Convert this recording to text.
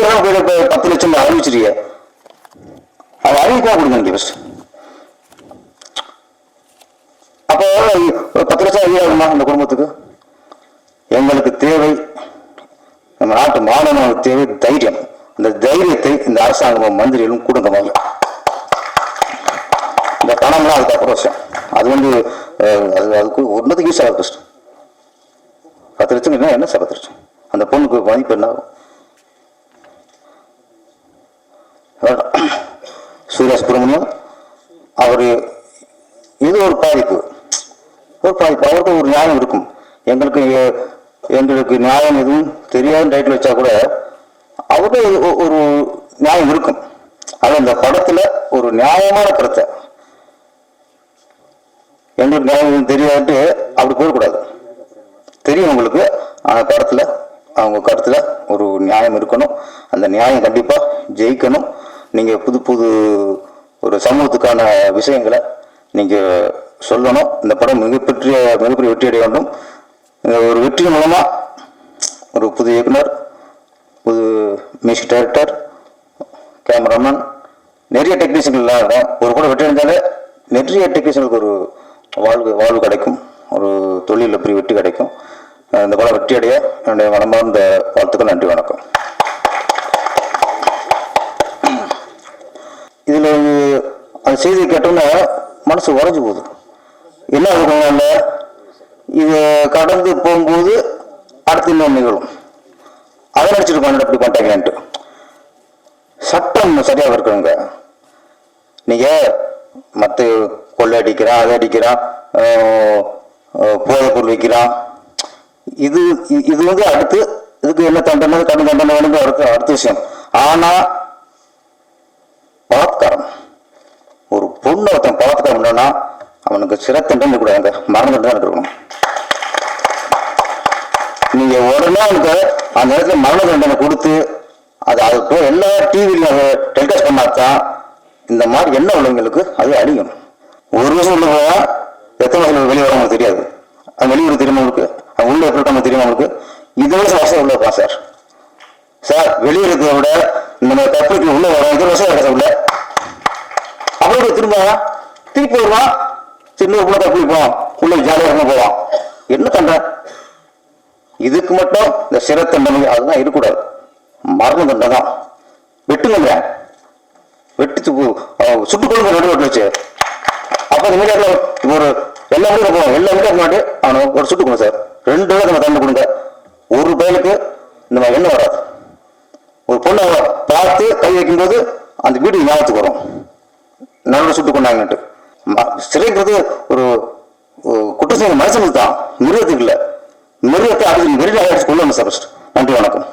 எங்க போய் பத்து லட்சம் அறிவிச்சிருக்க அவ அறிவிப்பா கொடுங்க நீங்க ஃபர்ஸ்ட் அப்போ ஒரு பத்து லட்சம் ஐயாயிரமா அந்த குடும்பத்துக்கு? எங்களுக்கு தேவை நம்ம நாட்டு மாணவர்களுக்கு தேவை தைரியம். அந்த தைரியத்தை இந்த அரசாங்கம் மந்திரிகளும் கொடுங்க முதல்ல. இந்த பணம்லாம் அதுக்கப்புறம் விஷயம். அது வந்து அது அதுக்கு ஒன்றதுக்கு யூஸ் ஆகுது கஷ்டம் பத்து லட்சம் என்ன என்ன சார் பத்து லட்சம்? அந்த பொண்ணுக்கு மதிப்பு என்ன? ஆகும் வேண்டாம். சூர்யா சுப்பிரமணியம் அவர் இது ஒரு பாதிப்பு. ஒரு பாதிப்பு. அவருக்கு ஒரு நியாயம் இருக்கும். எங்களுக்கு எங்களுக்கு நியாயம் எதுவும் தெரியாத டைட்டில் வச்சா கூட அவருக்கு ஒரு- நியாயம் இருக்கும். அது அந்த படத்துல ஒரு நியாயமான கருத்தை. எங்களுக்கு நியாயம் எதுவும் தெரியாதுட்டு அப்படி போயிடக்கூடாது தெரியும் உங்களுக்கு. ஆனால் படத்துல அவங்க கருத்துல ஒரு நியாயம் இருக்கணும். அந்த நியாயம் கண்டிப்பா ஜெயிக்கணும். நீங்கள் புது புது ஒரு சமூகத்துக்கான விஷயங்களை நீங்கள் சொல்லணும். இந்த படம் மிகப்பெரிய மிகப்பெரிய வெற்றி அடைய வேண்டும் ஒரு வெற்றி மூலமாக ஒரு புது இயக்குனர் புது மியூசிக் டைரக்டர் கேமராமேன் நிறைய டெக்னீஷியன்கள்லாம் இருக்கும் ஒரு கூட வெற்றி அடைஞ்சாலே நிறைய டெக்னீஷியனுக்கு ஒரு வாழ்வு வாழ்வு கிடைக்கும். ஒரு தொழிலில் பெரிய வெற்றி கிடைக்கும். இந்த படம் வெற்றி அடைய என்னுடைய மனமார்ந்த வாழ்த்துக்கள் நன்றி வணக்கம் இதுல வந்து அந்த செய்தியை கேட்டோன்னே மனசு உறைஞ்சு போகுது. என்ன இருக்கணும்ல இது கடந்து போகும்போது அடுத்து இன்னொன்று நிகழும். அதை நினச்சிட்டு பண்ண அப்படி பண்ணிட்டாங்கன்ட்டு. சட்டம் சரியாக இருக்கணுங்க. நீங்க மற்ற கொள்ளை அடிக்கிறான் அதை அடிக்கிறான் ஆஹ் வைக்கிறான். இது இது வந்து அடுத்து இதுக்கு என்ன தண்டனை கடன் தண்டனை வேணுங்க அடுத்த அடுத்த விஷயம். ஆனா பலாத்காரம். பொண்ணு ஒருத்தன் பலாத்காரம் பண்ணா அவனுக்கு சிறை தண்டனை கூடாதுங்க மரண தண்டனை இருக்கணும் நீங்க உடனே அவனுக்கு அந்த இடத்துல மரண தண்டனை கொடுத்து அது அது எல்லா டிவிலையும் அதை டெலிகாஸ்ட் பண்ணாதான் இந்த மாதிரி என்ன உள்ளவங்களுக்கு அது அழியும். ஒரு வருஷம் உள்ள போதா எத்தனை வருஷம் வெளியே வரவங்களுக்கு தெரியாது. அது வெளியூர் தெரியுமா அவங்களுக்கு அது உள்ள எப்படி இருக்காங்க தெரியுமா அவங்களுக்கு? இது வருஷம் வருஷம் உள்ள இருப்பான் சார். சார் வெளியே இருக்கிறத விட இந்த தப்புக்கு உள்ள வரும் இது வருஷம் கிடைச்ச உள்ள அப்படியே திருப்பி வருவான் சின்ன உள்ள குளிப்பான் உள்ள ஜாலியாக இருந்து போவான் என்ன தண்டனை? இதுக்கு மட்டும் இந்த சிறை தண்டனை அதெல்லாம் இருக்கக்கூடாது. மரண தண்டை தான். வெட்டுங்க வெட்டு சுட்டு கொள்ளுங்க ரெண்டு வெட்டு வச்சு. அப்ப இந்த மீடியாவில் ஒரு எல்லா மீடியா போவோம். எல்லா மீடியா முன்னாடி அவனை ஒரு சுட்டு கொடுங்க சார். ரெண்டு பேரும் நம்ம தண்டை கொடுங்க. ஒரு பயலுக்கு இந்த மாதிரி எண்ணம் வராது. ஒரு பொண்ணை பார்த்து கை வைக்கும்போது அந்த வீடு ஞாபகத்துக்கு வரும். நல்ல சுட்டுக் கொண்டாங்கன்ட்டு சிறைங்கிறது ஒரு ஒரு குற்றம் மனுஷனுக்கு தான் மிருகத்துக்கு இல்லை. மிருகத்தை அடிச்சு மிருக அடிச்சு கொள்ளணும் சார் நன்றி வணக்கம்.